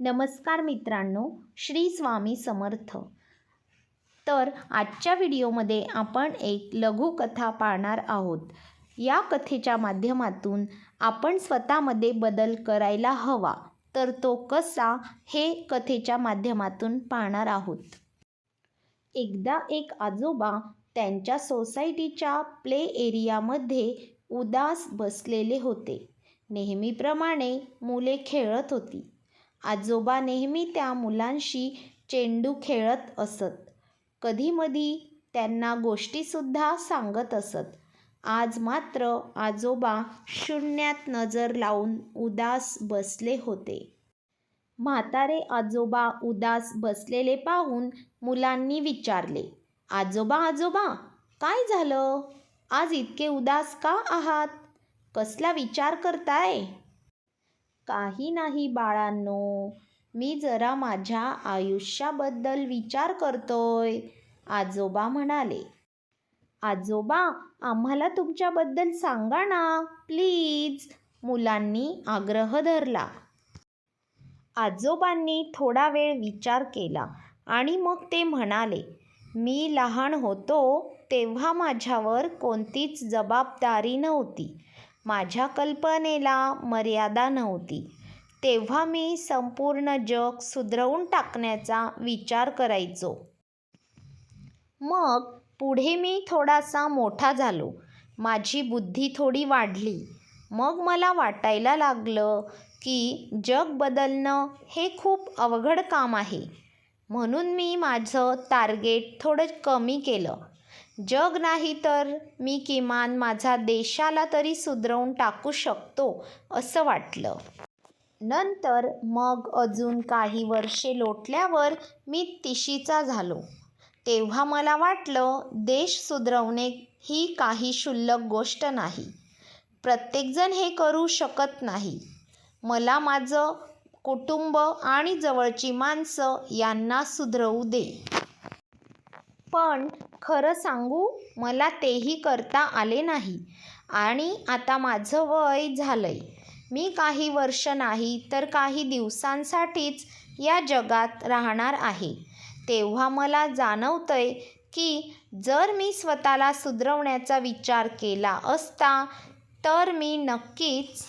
नमस्कार मित्रांनो श्री स्वामी समर्थ. तर आजच्या व्हिडिओमध्ये आपण एक लघुकथा पाहणार आहोत. या कथेच्या माध्यमातून आपण स्वतःमध्ये बदल करायला हवा तर तो कसा हे कथेच्या माध्यमातून पाहणार आहोत. एकदा एक आजोबा त्यांच्या सोसायटीच्या प्ले एरियामध्ये उदास बसलेले होते. नेहमीप्रमाणे मुले खेळत होती. आजोबा नेहमी त्या मुलांशी चेंडू खेळत असत. कधीमधी त्यांना गोष्टीसुद्धा सांगत असत. आज मात्र आजोबा शून्यात नजर लावून उदास बसले होते. म्हातारे आजोबा उदास बसलेले पाहून मुलांनी विचारले आजोबा आजोबा काय झालं? आज इतके उदास का आहात? कसला विचार करताय? काही नाही बाळांनो. मी जरा माझ्या आयुष्याबद्दल विचार करतोय आजोबा म्हणाले. आजोबा आम्हाला तुमच्याबद्दल सांगा ना प्लीज. मुलांनी आग्रह धरला. आजोबांनी थोडा वेळ विचार केला आणि मग ते म्हणाले मी लहान होतो तेव्हा माझ्यावर कोणतीच जबाबदारी नव्हती. माझ्या कल्पनेला मर्यादा नव्हती. तेव्हा मी संपूर्ण जग सुधरवून टाकण्याचा विचार करायचो. मग पुढे मी थोडासा मोठा झालो. माझी बुद्धी थोडी वाढली. मग मला वाटायला लागलं की जग बदलणं हे खूप अवघड काम आहे. म्हणून मी माझं टार्गेट थोडं कमी केलं. जग नाही तर मी किमान माझा देशाला तरी सुधरवून टाकू शकतो असं वाटलं. नंतर मग अजून काही वर्षे लोटल्यावर मी तिशीचा झालो. तेव्हा मला वाटलं देश सुधरवणे ही काही क्षुल्लक गोष्ट नाही. प्रत्येकजण हे करू शकत नाही. मला माझं कुटुंब आणि जवळची माणसं यांना सुधरवू दे. पण खरं सांगू मला तेही करता आले नाही. आणि आता माझं वय झालंय. मी काही वर्ष नाही तर काही दिवसांसाठीच या जगात राहणार आहे. तेव्हा मला जाणवतंय की जर मी स्वतःला सुधरवण्याचा विचार केला असता तर मी नक्कीच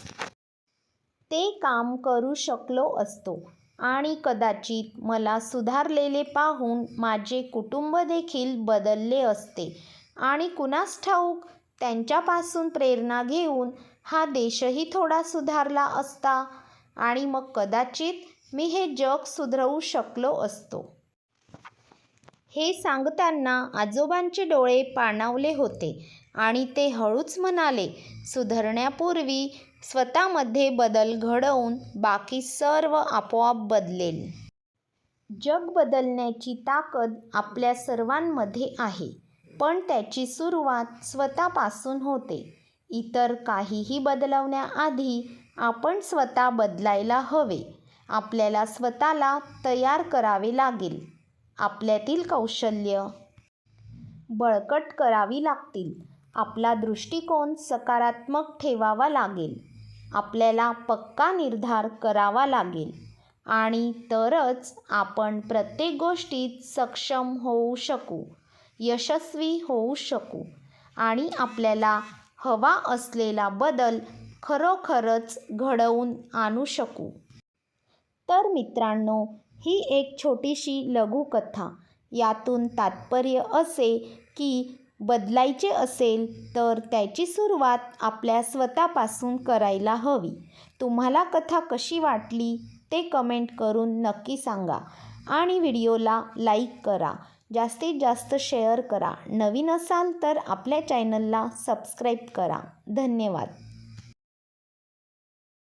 ते काम करू शकलो असतो. आणि कदाचित मला सुधारलेले पाहून माझे कुटुंब देखील बदलले असते. आणि कुणास ठाऊक त्यांच्यापासून प्रेरणा घेऊन हा देशही थोडा सुधारला असता आणि मग कदाचित मी हे जग सुधरवू शकलो असतो. हे सांगताना आजोबांचे डोळे पाणावले होते आणि ते हळूच म्हणाले सुधारण्यापूर्वी स्वतःमध्ये बदल घडवून बाकी सर्व आपोआप बदलेल. जग बदलण्याची ताकद आपल्या सर्वांमध्ये आहे पण त्याची सुरुवात स्वतःपासून होते. इतर काहीही बदलवण्याआधी आपण स्वतः बदलायला हवे. आपल्याला स्वतःला तयार करावे लागेल. आपल्यातील कौशल्य बळकट करावी लागतील. आपला दृष्टिकोन सकारात्मक ठेवावा लागेल. आपल्याला पक्का निर्धार करावा लागेल. आणि तरच आपण प्रत्येक गोष्टीत सक्षम होऊ शकू यशस्वी होऊ शकू. आणि आपल्याला हवा असलेला बदल खरोखरच घडवून आणू शकू. तर मित्रांनो ही एक छोटीशी लघुकथा. यातून तात्पर्य असे की बदलायचे असेल तर त्याची सुरुवात आपल्या स्वतःपासून करायला हवी. तुम्हाला कथा कशी वाटली ते कमेंट करून नक्की सांगा आणि व्हिडिओला लाईक करा. जास्तीत जास्त शेअर करा. नवीन असाल तर आपल्या चॅनलला सबस्क्राईब करा. धन्यवाद.